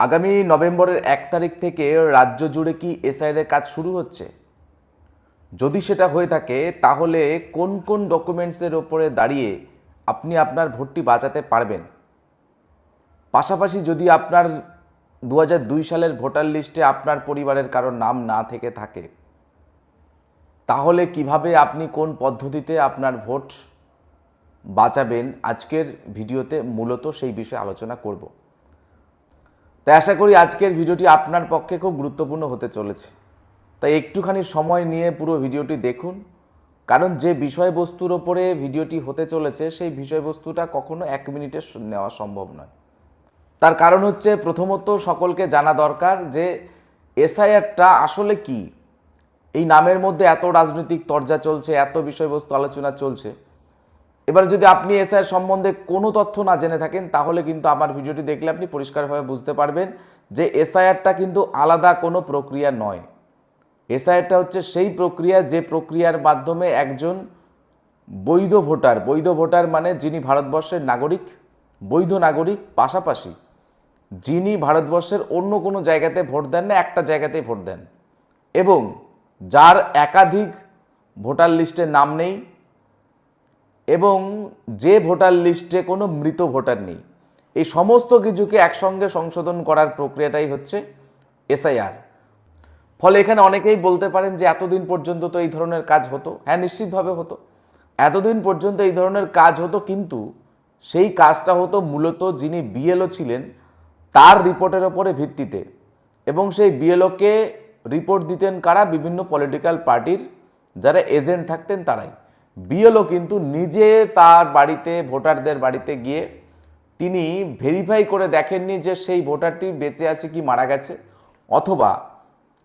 আগামী নভেম্বরের এক তারিখ থেকে রাজ্য জুড়ে কি এসআইআর কাজ শুরু হচ্ছে? যদি সেটা হয়ে থাকে, তাহলে কোন কোন ডকুমেন্টসের ওপরে দাঁড়িয়ে আপনি আপনার ভোটটি বাঁচাতে পারবেন? পাশাপাশি যদি আপনার দু দুই সালের ভোটার লিস্টে আপনার পরিবারের কারোর নাম না থেকে থাকে, তাহলে কীভাবে আপনি কোন পদ্ধতিতে আপনার ভোট বাঁচাবেন? আজকের ভিডিওতে মূলত সেই বিষয়ে আলোচনা করব। তাই আশা করি আজকের ভিডিওটি আপনার পক্ষে খুব গুরুত্বপূর্ণ হতে চলেছে। তাই একটুখানি সময় নিয়ে পুরো ভিডিওটি দেখুন। কারণ যে বিষয়বস্তুর ওপরে ভিডিওটি হতে চলেছে, সেই বিষয়বস্তুটা কখনো এক মিনিটে নেওয়া সম্ভব নয়। তার কারণ হচ্ছে প্রথমত সকলকে জানা দরকার যে এসআইআরটা আসলে কি? এই নামের মধ্যে এত রাজনৈতিক তরজা চলছে, এত বিষয়বস্তু আলোচনা চলছে। এবার যদি আপনি এসআইআর সম্বন্ধে কোনো তথ্য না জেনে থাকেন, তাহলে কিন্তু আমার ভিডিওটি দেখলে আপনি পরিষ্কারভাবে বুঝতে পারবেন যে এসআইআরটা কিন্তু আলাদা কোনো প্রক্রিয়া নয়। এসআইআরটা হচ্ছে সেই প্রক্রিয়া যে প্রক্রিয়ার মাধ্যমে একজন বৈধ ভোটার বৈধ ভোটার মানে যিনি ভারতবর্ষের নাগরিক, বৈধ নাগরিক পাশাপাশি যিনি ভারতবর্ষের অন্য কোনো জায়গাতে ভোট দেন না, একটা জায়গাতেই ভোট দেন। এবং যার একাধিক ভোটার লিস্টে নাম নেই এবং যে ভোটার লিস্টে কোনো মৃত ভোটার নেই, এই সমস্ত কিছুকে একসঙ্গে সংশোধন করার প্রক্রিয়াটাই হচ্ছে এসআইআর। ফলে এখানে অনেকেই বলতে পারেন যে এতদিন পর্যন্ত তো এই ধরনের কাজ হতো। হ্যাঁ নিশ্চিতভাবে হতো। এতদিন পর্যন্ত এই ধরনের কাজ হতো, কিন্তু সেই কাজটা হতো মূলত যিনি বিএলও ছিলেন, তার রিপোর্টের ওপরে ভিত্তিতে। এবং সেই বিএলওকে রিপোর্ট দিতেন কারা? বিভিন্ন পলিটিক্যাল পার্টির যারা এজেন্ট থাকতেন তারাই। বিএলও কিন্তু নিজে তার বাড়িতে, ভোটারদের বাড়িতে গিয়ে তিনি ভেরিফাই করে দেখেননি যে সেই ভোটারটি বেঁচে আছে কি মারা গেছে, অথবা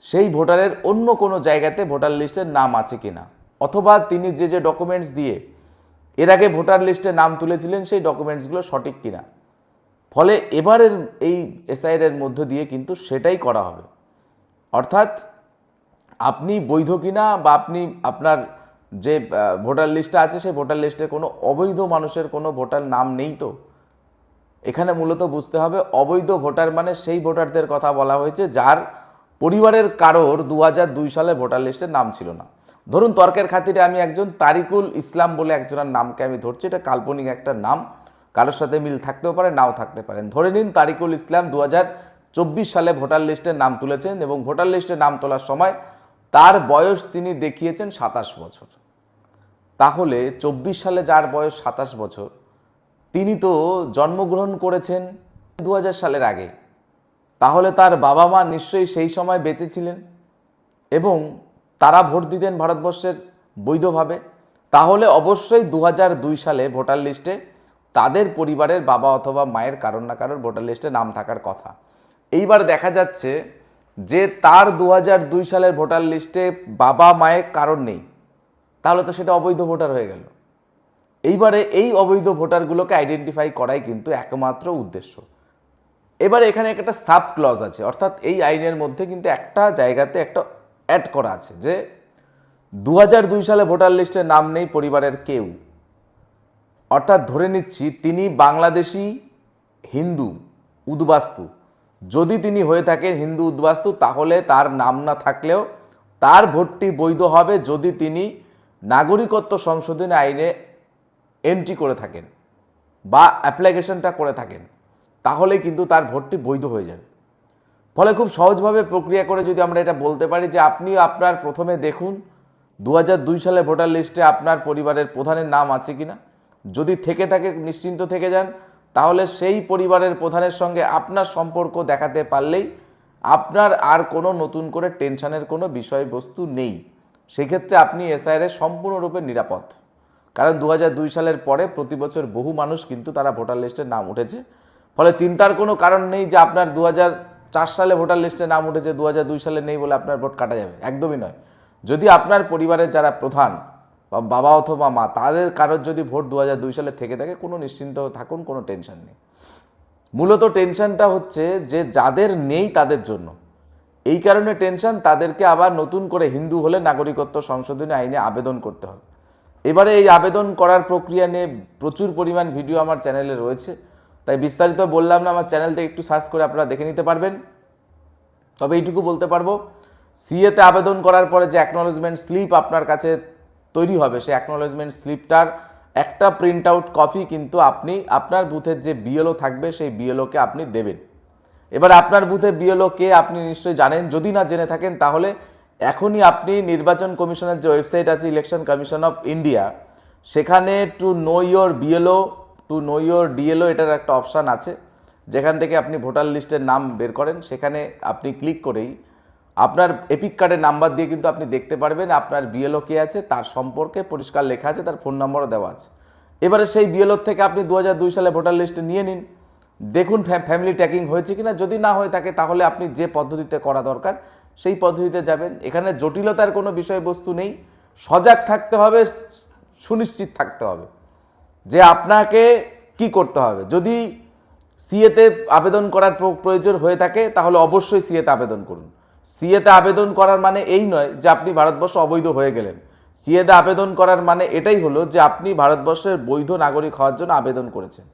সেই ভোটারের অন্য কোনো জায়গাতে ভোটার লিস্টের নাম আছে কিনা, অথবা তিনি যে যে ডকুমেন্টস দিয়ে এর আগে ভোটার লিস্টে নাম তুলেছিলেন সেই ডকুমেন্টসগুলো সঠিক কিনা। ফলে এবারের এই এসআইআর এর মধ্য দিয়ে কিন্তু সেটাই করা হবে। অর্থাৎ আপনি বৈধ কিনা বা আপনি আপনার যে ভোটার লিস্টে আছে, সেই ভোটার লিস্টে কোনো অবৈধ মানুষের কোনো ভোটার নাম নেই তো। এখানে মূলত বুঝতে হবে অবৈধ ভোটার মানে সেই ভোটারদের কথা বলা হয়েছে যার পরিবারের কারোর দু দুই সালে ভোটার লিস্টের নাম ছিল না। ধরুন তর্কের খাতিরে আমি একজন তারিকুল ইসলাম বলে একজনের নামকে আমি ধরছি, এটা কাল্পনিক একটা নাম। কারোর সাথে মিল থাকতেও পারে, নাও থাকতে পারেন। ধরে নিন তারিকুল ইসলাম দু সালে ভোটার লিস্টে নাম তুলেছেন এবং ভোটার লিস্টে নাম তোলার সময় তার বয়স তিনি দেখিয়েছেন সাতাশ বছর। তাহলে চব্বিশ সালে যার বয়স সাতাশ বছর, তিনি তো জন্মগ্রহণ করেছেন দু হাজার সালের আগে। তাহলে তার বাবা মা নিশ্চয়ই সেই সময় বেঁচে ছিলেন এবং তারা ভোট দিতেন ভারতবর্ষের বৈধভাবে। তাহলে অবশ্যই দু সালে ভোটার লিস্টে তাদের পরিবারের বাবা অথবা মায়ের কারণ না কারোর ভোটার লিস্টে নাম থাকার কথা। এইবার দেখা যাচ্ছে যে তার দু সালের ভোটার লিস্টে বাবা, মায়ের কারণ নেই। তাহলে তো সেটা অবৈধ ভোটার হয়ে গেল। এইবারে এই অবৈধ ভোটারগুলোকে আইডেন্টিফাই করাই কিন্তু একমাত্র উদ্দেশ্য। এবারে এখানে একটা সাব ক্লজ আছে, অর্থাৎ এই আইনের মধ্যে কিন্তু একটা জায়গাতে একটা অ্যাড করা আছে যে দু সালে ভোটার লিস্টে নাম নেই পরিবারের কেউ। অর্থাৎ ধরে নিচ্ছি তিনি বাংলাদেশি, হিন্দু, উদ্বাস্তু। যদি তিনি হয়ে থাকেন হিন্দু, উদ্বাস্তু, তাহলে তার নাম না থাকলেও তার ভোটটি বৈধ হবে যদি তিনি নাগরিকত্ব সংশোধনী আইনে এন্ট্রি করে থাকেন বা অ্যাপ্লিকেশনটা করে থাকেন তাহলে কিন্তু তার ভোটটি বৈধ হয়ে যাবে। ফলে খুব সহজভাবে প্রক্রিয়া করে যদি আমরা এটা বলতে পারি যে আপনি আপনার প্রথমে দেখুন দু দুই সালে ভোটার লিস্টে আপনার পরিবারের প্রধানের নাম আছে কিনা। যদি থেকে থাকে, নিশ্চিন্ত থেকে যান, তাহলে সেই পরিবারের প্রধানের সঙ্গে আপনার সম্পর্ক দেখাতে পারলেই আপনার আর কোনো নতুন করে টেনশনের কোনো বিষয়বস্তু নেই। সেক্ষেত্রে আপনি এসআইআর সম্পূর্ণরূপে নিরাপদ। কারণ দু সালের পরে প্রতি বছর বহু মানুষ কিন্তু তারা ভোটার লিস্টে নাম উঠেছে। ফলে চিন্তার কোনো কারণ নেই যে আপনার দু সালে ভোটার লিস্টে নাম উঠেছে দু সালে নেই বলে আপনার ভোট কাটা যাবে। একদমই নয়। যদি আপনার পরিবারের যারা প্রধান বা বাবা অথবা মা, তাদের কারোর যদি ভোট দু সালে থেকে থাকে, কোনো নিশ্চিন্ত থাকুন, কোনো টেনশন নেই। মূলত টেনশনটা হচ্ছে যে যাদের নেই তাদের জন্য। এই কারণে টেনশন, তাদেরকে আবার নতুন করে হিন্দু হলে নাগরিকত্ব সংশোধনী আইনে আবেদন করতে হবে। এবারে এই আবেদন করার প্রক্রিয়া নিয়ে প্রচুর পরিমাণ ভিডিও আমার চ্যানেলে রয়েছে। তাই বিস্তারিত বললাম না, আমার চ্যানেল থেকে একটু সার্চ করে আপনারা দেখে নিতে পারবেন। তবে এইটুকু বলতে পারব, সিএতে আবেদন করার পরে যে অ্যাকনোলজমেন্ট স্লিপ আপনার কাছে তৈরি হবে, সেই অ্যাকনোলজমেন্ট স্লিপটার একটা প্রিন্ট আউট কপি কিন্তু আপনি, আপনার বুথের যে বিএলও থাকবে, সেই বিএলওকে আপনি দেবেন। এবার আপনার বুথে বিএলও কে আপনি নিশ্চয়ই জানেন। যদি না জেনে থাকেন, তাহলে এখনই আপনি নির্বাচন কমিশনের যে ওয়েবসাইট আছে, ইলেকশন কমিশন অফ ইন্ডিয়া, সেখানে to know your BLO, to know your DLO এটার একটা অপশান আছে। যেখান থেকে আপনি ভোটার লিস্টের নাম বের করেন, সেখানে আপনি ক্লিক করেই আপনার এপিক কার্ডের নাম্বার দিয়ে কিন্তু আপনি দেখতে পারবেন আপনার বিএলও কে আছে, তার সম্পর্কে পরিষ্কার লেখা আছে, তার ফোন নম্বরও দেওয়া আছে। এবারে সেই বিএলওর থেকে আপনি দু সালে ভোটার লিস্টে নিয়ে নিন। দেখুন ফ্যামিলি ট্যাকিং হয়েছে কিনা। যদি না হয়ে থাকে, তাহলে আপনি যে পদ্ধতিতে করা দরকার, সেই পদ্ধতিতে যাবেন। এখানে জটিলতার কোনো বিষয়বস্তু নেই। সজাগ থাকতে হবে সুনিশ্চিত থাকতে হবে যে আপনাকে কি করতে হবে। যদি সিএতে আবেদন করার প্রয়োজন হয়ে থাকে, তাহলে অবশ্যই সিএতে আবেদন করুন। সিএতে আবেদন করার মানে এই নয় যে আপনি ভারতবর্ষ অবৈধ হয়ে গেলেন। সিএতে আবেদন করার মানে এটাই হলো যে আপনি ভারতবর্ষের বৈধ নাগরিক হওয়ার জন্য আবেদন করেছেন।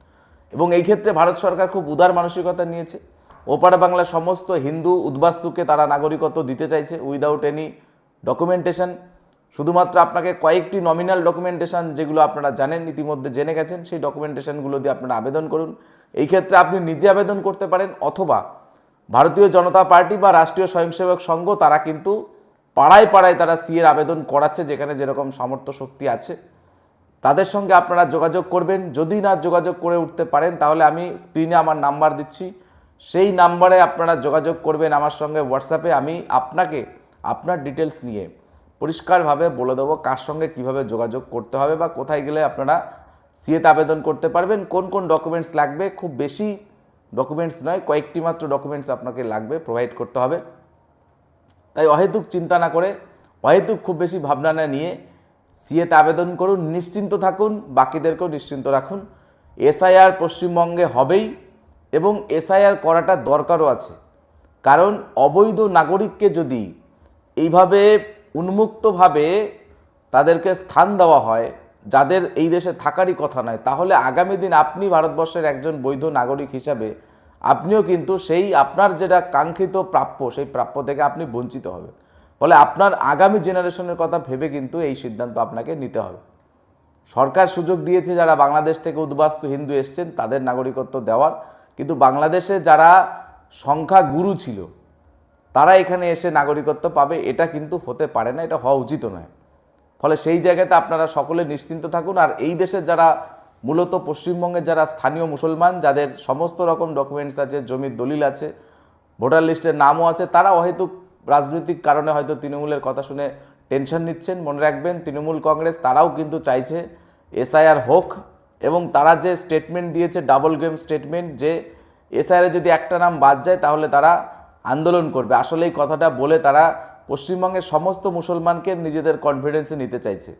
এবং এই ক্ষেত্রে ভারত সরকার খুব উদার মানসিকতা নিয়েছে। ওপার বাংলার সমস্ত হিন্দু উদ্বাস্তুকে তারা নাগরিকত্ব দিতে চাইছে উইদাউট এনি ডকুমেন্টেশন শুধুমাত্র আপনাকে কয়েকটি নমিনাল ডকুমেন্টেশন যেগুলো আপনারা জানেন, ইতিমধ্যে জেনে গেছেন, সেই ডকুমেন্টেশনগুলো দিয়ে আপনারা আবেদন করুন। এই ক্ষেত্রে আপনি নিজে আবেদন করতে পারেন অথবা ভারতীয় জনতা পার্টি বা রাষ্ট্রীয় স্বয়ংসেবক সংঘ তারা কিন্তু পাড়ায় পাড়ায় তারা সিএর আবেদন করাচ্ছে, যেখানে যেরকম সামর্থ্য শক্তি আছে। তাদের সঙ্গে আপনারা যোগাযোগ করবেন। যদি না যোগাযোগ করে উঠতে পারেন, তাহলে আমি স্ক্রিনে আমার নাম্বার দিচ্ছি। সেই নাম্বারে আপনারা যোগাযোগ করবেন আমার সঙ্গে হোয়াটসঅ্যাপে আমি আপনাকে আপনার ডিটেলস নিয়ে পরিষ্কারভাবে বলে দেবো কার সঙ্গে কীভাবে যোগাযোগ করতে হবে বা কোথায় গেলে আপনারা সিএতে আবেদন করতে পারবেন, কোন কোন ডকুমেন্টস লাগবে। খুব বেশি ডকুমেন্টস নয়, কয়েকটি মাত্র ডকুমেন্টস আপনাকে লাগবে প্রোভাইড করতে হবে। তাই অহেতুক চিন্তা না করে, অহেতুক খুব বেশি ভাবনা না নিয়ে সিএতে আবেদন করুন, নিশ্চিন্ত থাকুন, বাকিদেরকেও নিশ্চিন্ত রাখুন। এসআইআর পশ্চিমবঙ্গে হবেই এবং এসআইআর করাটা দরকারও আছে। কারণ অবৈধ নাগরিককে যদি এইভাবে উন্মুক্তভাবে তাদেরকে স্থান দেওয়া হয়, যাদের এই দেশে থাকারই কথা নয়, তাহলে আগামী দিন আপনি ভারতবর্ষের একজন বৈধ নাগরিক হিসাবে আপনিও কিন্তু সেই আপনার যেটা কাঙ্ক্ষিত প্রাপ্য, সেই প্রাপ্য থেকে আপনি বঞ্চিত হবেন। ফলে আপনার আগামী জেনারেশনের কথা ভেবে কিন্তু এই সিদ্ধান্ত আপনাকে নিতে হবে। সরকার সুযোগ দিয়েছে যারা বাংলাদেশ থেকে উদ্বাস্তু হিন্দু এসছেন, তাদের নাগরিকত্ব দেওয়ার। কিন্তু বাংলাদেশে যারা সংখ্যা গুরু ছিল, তারা এখানে এসে নাগরিকত্ব পাবে, এটা কিন্তু হতে পারে না, এটা হওয়া উচিত নয়। ফলে সেই জায়গাতে আপনারা সকলে নিশ্চিন্ত থাকুন, আর এই দেশের যারা মূলত পশ্চিমবঙ্গের যারা স্থানীয় মুসলমান, যাদের সমস্ত রকম ডকুমেন্টস আছে, জমির দলিল আছে, ভোটার লিস্টের নামও আছে, তারা অহেতুক রাজনৈতিক কারণে হয়তো তৃণমূলের কথা শুনে টেনশন নিচ্ছেন। মনে রাখবেন, তৃণমূল কংগ্রেস তারাও কিন্তু চাইছে এসআইআর হোক এবং তারা যে স্টেটমেন্ট দিয়েছে ডাবল গেম স্টেটমেন্ট যে এসআইআর যদি একটা নাম বাদ যায় তাহলে তারা আন্দোলন করবে। আসলে এই কথাটা বলে তারা পশ্চিমবঙ্গের সমস্ত মুসলমানকে নিজেদের কনফিডেন্সে নিতে চাইছে।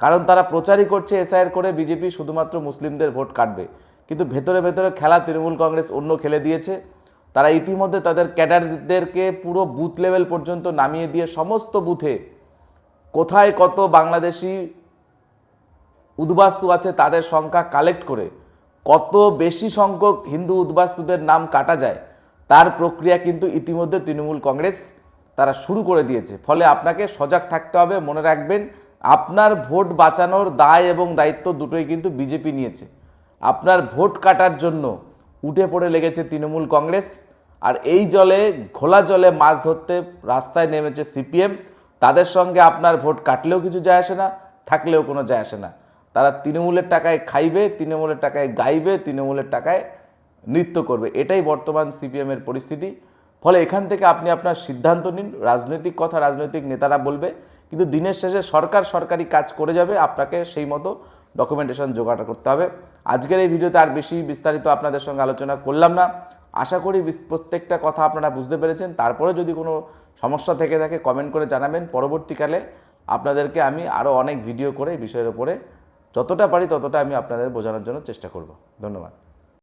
কারণ তারা প্রচারই করছে এসআইআর করে বিজেপি শুধুমাত্র মুসলিমদের ভোট কাটবে। কিন্তু ভেতরে ভেতরে খেলা তৃণমূল কংগ্রেস অন্য খেলে দিয়েছে। তারা ইতিমধ্যে তাদের ক্যাডারদেরকে পুরো বুথ লেভেল পর্যন্ত নামিয়ে দিয়ে সমস্ত বুথে কোথায় কত বাংলাদেশি উদ্বাস্তু আছে তাদের সংখ্যা কালেক্ট করে কত বেশি সংখ্যক হিন্দু উদ্বাস্তুদের নাম কাটা যায়, তার প্রক্রিয়া কিন্তু ইতিমধ্যে তৃণমূল কংগ্রেস তারা শুরু করে দিয়েছে। ফলে আপনাকে সজাগ থাকতে হবে, মনে রাখবেন, আপনার ভোট বাঁচানোর দায় এবং দায়িত্ব দুটোই কিন্তু বিজেপি নিয়েছে। আপনার ভোট কাটার জন্য উঠে পড়ে লেগেছে তৃণমূল কংগ্রেস। আর এই জলে, ঘোলা জলে মাছ ধরতে রাস্তায় নেমেছে সিপিএম। তাদের সঙ্গে আপনার ভোট কাটলেও কিছু যায় আসে না, থাকলেও কোনো যায় আসে না। তারা তৃণমূলের টাকায় খাইবে, তৃণমূলের টাকায় গাইবে, তৃণমূলের টাকায় নৃত্য করবে। এটাই বর্তমান সিপিএমের পরিস্থিতি। ফলে এখান থেকে আপনি আপনার সিদ্ধান্ত নিন, রাজনৈতিক কথা রাজনৈতিক নেতারা বলবে, কিন্তু দিনের শেষে সরকার সরকারি কাজ করে যাবে, আপনাকে সেই মতো ডকুমেন্টেশন জোগাড় করতে হবে। আজকের এই ভিডিওতে আর বেশি বিস্তারিত আপনাদের সঙ্গে আলোচনা করলাম না। আশা করি প্রত্যেকটা কথা আপনারা বুঝতে পেরেছেন। তারপরে যদি কোনো সমস্যা থেকে থাকে কমেন্ট করে জানাবেন। পরবর্তীকালে আপনাদেরকে আমি আরও অনেক ভিডিও করে এই বিষয়ের উপরে যতটা পারি ততটা আমি আপনাদের বোঝানোর জন্য চেষ্টা করব। ধন্যবাদ।